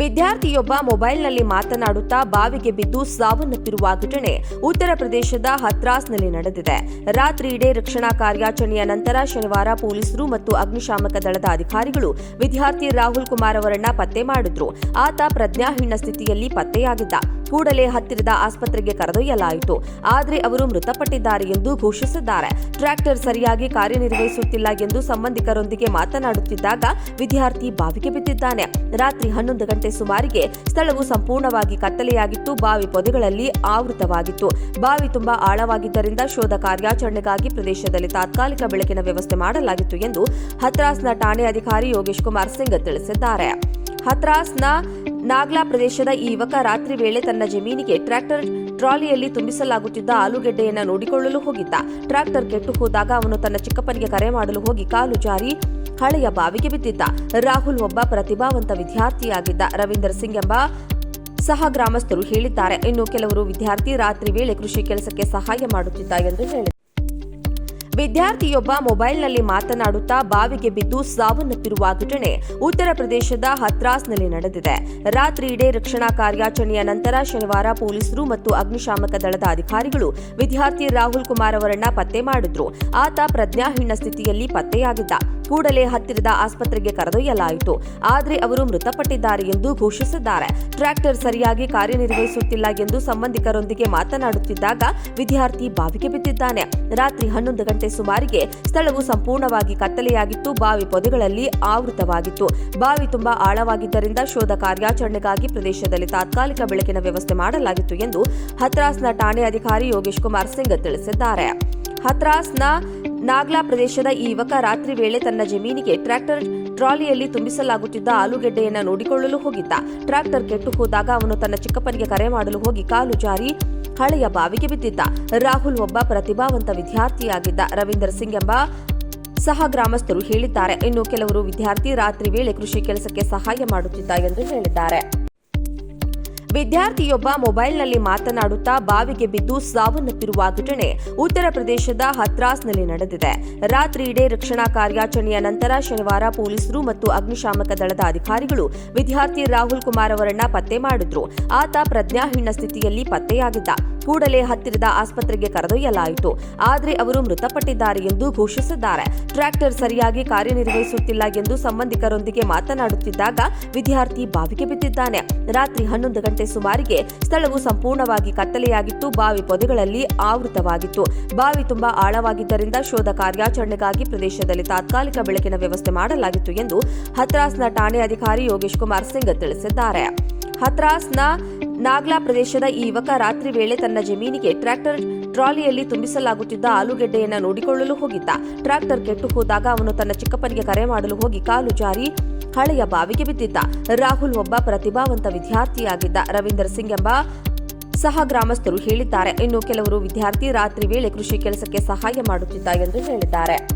ವಿದ್ಯಾರ್ಥಿಯೊಬ್ಬ ಮೊಬೈಲ್ನಲ್ಲಿ ಮಾತನಾಡುತ್ತಾ ಬಾವಿಗೆ ಬಿದ್ದು ಸಾವನ್ನಪ್ಪಿರುವ ಘಟನೆ ಉತ್ತರ ಪ್ರದೇಶದ ಹತ್ರಾಸ್ನಲ್ಲಿ ನಡೆದಿದೆ. ರಾತ್ರಿ ರಕ್ಷಣಾ ಕಾರ್ಯಾಚರಣೆಯ ನಂತರ ಶನಿವಾರ ಪೊಲೀಸರು ಮತ್ತು ಅಗ್ನಿಶಾಮಕ ದಳದ ಅಧಿಕಾರಿಗಳು ವಿದ್ಯಾರ್ಥಿ ರಾಹುಲ್ ಕುಮಾರ್ ಅವರನ್ನ ಪತ್ತೆ ಮಾಡಿದ್ರು. ಆತ ಪ್ರಜ್ಞಾಹೀನ ಸ್ಥಿತಿಯಲ್ಲಿ ಪತ್ತೆಯಾಗಿದ್ದ. ಕೂಡಲೇ ಹತ್ತಿರದ ಆಸ್ಪತ್ರೆಗೆ ಕರೆದೊಯ್ಯಲಾಯಿತು. ಆದರೆ ಅವರು ಮೃತಪಟ್ಟಿದ್ದಾರೆ ಎಂದು ಘೋಷಿಸಿದ್ದಾರೆ. ಟ್ರ್ಯಾಕ್ಟರ್ ಸರಿಯಾಗಿ ಕಾರ್ಯನಿರ್ವಹಿಸುತ್ತಿಲ್ಲ ಎಂದು ಸಂಬಂಧಿಕರೊಂದಿಗೆ ಮಾತನಾಡುತ್ತಿದ್ದಾಗ ವಿದ್ಯಾರ್ಥಿ ಬಾವಿಗೆ ಬಿದ್ದಿದ್ದಾನೆ. ರಾತ್ರಿ ಹನ್ನೊಂದು ಗಂಟೆ ಸುಮಾರಿಗೆ ಸ್ಥಳವು ಸಂಪೂರ್ಣವಾಗಿ ಕತ್ತಲೆಯಾಗಿತ್ತು. ಬಾವಿ ಪೊದೆಗಳಲ್ಲಿ ಆವೃತವಾಗಿತ್ತು. ಬಾವಿ ತುಂಬಾ ಆಳವಾಗಿದ್ದರಿಂದ ಶೋಧ ಕಾರ್ಯಾಚರಣೆಗಾಗಿ ಪ್ರದೇಶದಲ್ಲಿ ತಾತ್ಕಾಲಿಕ ಬೆಳಕಿನ ವ್ಯವಸ್ಥೆ ಮಾಡಲಾಗಿತ್ತು ಎಂದು ಹತ್ರಾಸ್ನ ಠಾಣೆ ಅಧಿಕಾರಿ ಯೋಗೇಶ್ ಕುಮಾರ್ ಸಿಂಗ್ ತಿಳಿಸಿದ್ದಾರೆ. ಹತ್ರಾಸ್ನ ನಾಗ್ಲಾ ಪ್ರದೇಶದ ಈ ಯುವಕ ರಾತ್ರಿ ವೇಳೆ ತನ್ನ ಜಮೀನಿಗೆ ಟ್ರ್ಯಾಕ್ಟರ್ ಟ್ರಾಲಿಯಲ್ಲಿ ತುಂಬಿಸಲಾಗುತ್ತಿದ್ದ ಆಲೂಗೆಡ್ಡೆಯನ್ನು ನೋಡಿಕೊಳ್ಳಲು ಹೋಗಿದ್ದ. ಟ್ರ್ಯಾಕ್ಟರ್ ಕೆಟ್ಟು ಹೋದಾಗ ಅವನು ತನ್ನ ಚಿಕ್ಕಪ್ಪನಿಗೆ ಕರೆ ಮಾಡಲು ಹೋಗಿ ಕಾಲು ಜಾರಿ ಹಳೆಯ ಬಾವಿಗೆ ಬಿದ್ದಿದ್ದ. ರಾಹುಲ್ ಒಬ್ಬ ಪ್ರತಿಭಾವಂತ ವಿದ್ಯಾರ್ಥಿಯಾಗಿದ್ದ. ರವೀಂದರ್ ಸಿಂಗ್ ಎಂಬ ಸಹ ಗ್ರಾಮಸ್ಥರು ಹೇಳಿದ್ದಾರೆ. ಇನ್ನು ಕೆಲವರು ವಿದ್ಯಾರ್ಥಿ ರಾತ್ರಿ ವೇಳೆ ಕೃಷಿ ಕೆಲಸಕ್ಕೆ ಸಹಾಯ ಮಾಡುತ್ತಿದ್ದ ಎಂದು ಹೇಳಿದರು ವಿದ್ಯಾರ್ಥಿಯೊಬ್ಬ ಮೊಬೈಲ್ನಲ್ಲಿ ಮಾತನಾಡುತ್ತಾ ಬಾವಿಗೆ ಬಿದ್ದು ಸಾವನ್ನಪ್ಪಿರುವ ಘಟನೆ ಉತ್ತರ ಪ್ರದೇಶದ ಹತ್ರಾಸ್ನಲ್ಲಿ ನಡೆದಿದೆ. ರಾತ್ರಿ ಇಡೀ ರಕ್ಷಣಾ ಕಾರ್ಯಾಚರಣೆಯ ನಂತರ ಶನಿವಾರ ಪೊಲೀಸರು ಮತ್ತು ಅಗ್ನಿಶಾಮಕ ದಳದ ಅಧಿಕಾರಿಗಳು ವಿದ್ಯಾರ್ಥಿ ರಾಹುಲ್ ಕುಮಾರ್ ಅವರನ್ನ ಪತ್ತೆ ಮಾಡಿದ್ರು. ಆತ ಪ್ರಜ್ಞಾಹೀನ ಸ್ಥಿತಿಯಲ್ಲಿ ಪತ್ತೆಯಾಗಿದ್ದ. ಕೂಡಲೇ ಹತ್ತಿರದ ಆಸ್ಪತ್ರೆಗೆ ಕರೆದೊಯ್ಯಲಾಯಿತು. ಆದರೆ ಅವರು ಮೃತಪಟ್ಟಿದ್ದಾರೆ ಎಂದು ಘೋಷಿಸಿದ್ದಾರೆ. ಟ್ರ್ಯಾಕ್ಟರ್ ಸರಿಯಾಗಿ ಕಾರ್ಯನಿರ್ವಹಿಸುತ್ತಿಲ್ಲ ಎಂದು ಸಂಬಂಧಿಕರೊಂದಿಗೆ ಮಾತನಾಡುತ್ತಿದ್ದಾಗ ವಿದ್ಯಾರ್ಥಿ ಬಾವಿಗೆ ಬಿದ್ದಿದ್ದಾನೆ. ರಾತ್ರಿ ಹನ್ನೊಂದು ಗಂಟೆ ಸುಮಾರಿಗೆ ಸ್ಥಳವು ಸಂಪೂರ್ಣವಾಗಿ ಕತ್ತಲೆಯಾಗಿತ್ತು. ಬಾವಿ ಪೊದೆಗಳಲ್ಲಿ ಆವೃತವಾಗಿತ್ತು. ಬಾವಿ ತುಂಬಾ ಆಳವಾಗಿದ್ದರಿಂದ ಶೋಧ ಕಾರ್ಯಾಚರಣೆಗಾಗಿ ಪ್ರದೇಶದಲ್ಲಿ ತಾತ್ಕಾಲಿಕ ಬೆಳಕಿನ ವ್ಯವಸ್ಥೆ ಮಾಡಲಾಗಿತ್ತು ಎಂದು ಹತ್ರಾಸ್ನ ಠಾಣೆ ಅಧಿಕಾರಿ ಯೋಗೇಶ್ ಕುಮಾರ್ ಸಿಂಗ್ ತಿಳಿಸಿದ್ದಾರೆ. ಹತ್ರಾಸ್ನ ನಾಗ್ಲಾ ಪ್ರದೇಶದ ಈ ಯುವಕ ರಾತ್ರಿ ವೇಳೆ ತನ್ನ ಜಮೀನಿಗೆ ಟ್ರ್ಯಾಕ್ಟರ್ ಟ್ರಾಲಿಯಲ್ಲಿ ತುಂಬಿಸಲಾಗುತ್ತಿದ್ದ ಆಲೂಗೆಡ್ಡೆಯನ್ನು ನೋಡಿಕೊಳ್ಳಲು ಹೋಗಿದ್ದ. ಟ್ರ್ಯಾಕ್ಟರ್ ಕೆಟ್ಟು ಹೋದಾಗ ಅವನು ತನ್ನ ಚಿಕ್ಕಪ್ಪನಿಗೆ ಕರೆ ಮಾಡಲು ಹೋಗಿ ಕಾಲು ಜಾರಿ ಹಳೆಯ ಬಾವಿಗೆ ಬಿದ್ದಿದ್ದ. ರಾಹುಲ್ ಒಬ್ಬ ಪ್ರತಿಭಾವಂತ ವಿದ್ಯಾರ್ಥಿಯಾಗಿದ್ದ. ರವೀಂದರ್ ಸಿಂಗ್ ಎಂಬ ಸಹ ಗ್ರಾಮಸ್ಥರು ಹೇಳಿದ್ದಾರೆ. ಇನ್ನು ಕೆಲವರು ವಿದ್ಯಾರ್ಥಿ ರಾತ್ರಿ ವೇಳೆ ಕೃಷಿ ಕೆಲಸಕ್ಕೆ ಸಹಾಯ ಮಾಡುತ್ತಿದ್ದ ಎಂದು ಹೇಳಿದ್ದಾರೆ. ವಿದ್ಯಾರ್ಥಿಯೊಬ್ಬ ಮೊಬೈಲ್ನಲ್ಲಿ ಮಾತನಾಡುತ್ತಾ ಬಾವಿಗೆ ಬಿದ್ದು ಸಾವನ್ನಪ್ಪಿರುವ ಘಟನೆ ಉತ್ತರ ಪ್ರದೇಶದ ಹತ್ರಾಸ್ನಲ್ಲಿ ನಡೆದಿದೆ. ರಾತ್ರಿ ರಕ್ಷಣಾ ಕಾರ್ಯಾಚರಣೆಯ ನಂತರ ಶನಿವಾರ ಪೊಲೀಸರು ಮತ್ತು ಅಗ್ನಿಶಾಮಕ ದಳದ ಅಧಿಕಾರಿಗಳು ವಿದ್ಯಾರ್ಥಿ ರಾಹುಲ್ ಕುಮಾರ್ ಅವರನ್ನ ಪತ್ತೆ ಮಾಡಿದ್ರು. ಆತ ಪ್ರಜ್ಞಾಹೀನ ಸ್ಥಿತಿಯಲ್ಲಿ ಪತ್ತೆಯಾಗಿದ್ದ. ಕೂಡಲೇ ಹತ್ತಿರದ ಆಸ್ಪತ್ರೆಗೆ ಕರೆದೊಯ್ಯಲಾಯಿತು. ಆದರೆ ಅವರು ಮೃತಪಟ್ಟಿದ್ದಾರೆ ಎಂದು ಘೋಷಿಸಿದ್ದಾರೆ. ಟ್ರ್ಯಾಕ್ಟರ್ ಸರಿಯಾಗಿ ಕಾರ್ಯನಿರ್ವಹಿಸುತ್ತಿಲ್ಲ ಎಂದು ಸಂಬಂಧಿಕರೊಂದಿಗೆ ಮಾತನಾಡುತ್ತಿದ್ದಾಗ ವಿದ್ಯಾರ್ಥಿ ಬಾವಿಗೆ ಬಿದ್ದಿದ್ದಾನೆ. ರಾತ್ರಿ ಹನ್ನೊಂದು ಗಂಟೆ ಸುಮಾರಿಗೆ ಸ್ಥಳವು ಸಂಪೂರ್ಣವಾಗಿ ಕತ್ತಲೆಯಾಗಿತ್ತು. ಬಾವಿ ಪೊದೆಗಳಲ್ಲಿ ಆವೃತವಾಗಿತ್ತು. ಬಾವಿ ತುಂಬಾ ಆಳವಾಗಿದ್ದರಿಂದ ಶೋಧ ಕಾರ್ಯಾಚರಣೆಗಾಗಿ ಪ್ರದೇಶದಲ್ಲಿ ತಾತ್ಕಾಲಿಕ ಬೆಳಕಿನ ವ್ಯವಸ್ಥೆ ಮಾಡಲಾಗಿತ್ತು ಎಂದು ಹತ್ರಾಸ್ನ ಠಾಣೆ ಅಧಿಕಾರಿ ಯೋಗೇಶ್ ಕುಮಾರ್ ಸಿಂಗ್ ತಿಳಿಸಿದ್ದಾರೆ. ಹತ್ರಾಸ್ನ ನಾಗ್ಲಾ ಪ್ರದೇಶದ ಈ ಯುವಕ ರಾತ್ರಿ ವೇಳೆ ತನ್ನ ಜಮೀನಿಗೆ ಟ್ರ್ಯಾಕ್ಟರ್ ಟ್ರಾಲಿಯಲ್ಲಿ ತುಂಬಿಸಲಾಗುತ್ತಿದ್ದ ಆಲೂಗೆಡ್ಡೆಯನ್ನು ನೋಡಿಕೊಳ್ಳಲು ಹೋಗಿದ್ದ. ಟ್ರ್ಯಾಕ್ಟರ್ ಕೆಟ್ಟು ಹೋದಾಗ ಅವನು ತನ್ನ ಚಿಕ್ಕಪ್ಪನಿಗೆ ಕರೆ ಮಾಡಲು ಹೋಗಿ ಕಾಲು ಜಾರಿ ಹಳೆಯ ಬಾವಿಗೆ ಬಿದ್ದಿದ್ದ. ರಾಹುಲ್ ಒಬ್ಬ ಪ್ರತಿಭಾವಂತ ವಿದ್ಯಾರ್ಥಿಯಾಗಿದ್ದ. ರವೀಂದರ್ ಸಿಂಗ್ ಎಂಬ ಸಹ ಗ್ರಾಮಸ್ಥರು ಹೇಳಿದ್ದಾರೆ. ಇನ್ನು ಕೆಲವರು ವಿದ್ಯಾರ್ಥಿ ರಾತ್ರಿ ವೇಳೆ ಕೃಷಿ ಕೆಲಸಕ್ಕೆ ಸಹಾಯ ಮಾಡುತ್ತಿದ್ದ ಎಂದು ಹೇಳಿದ್ದಾರೆ.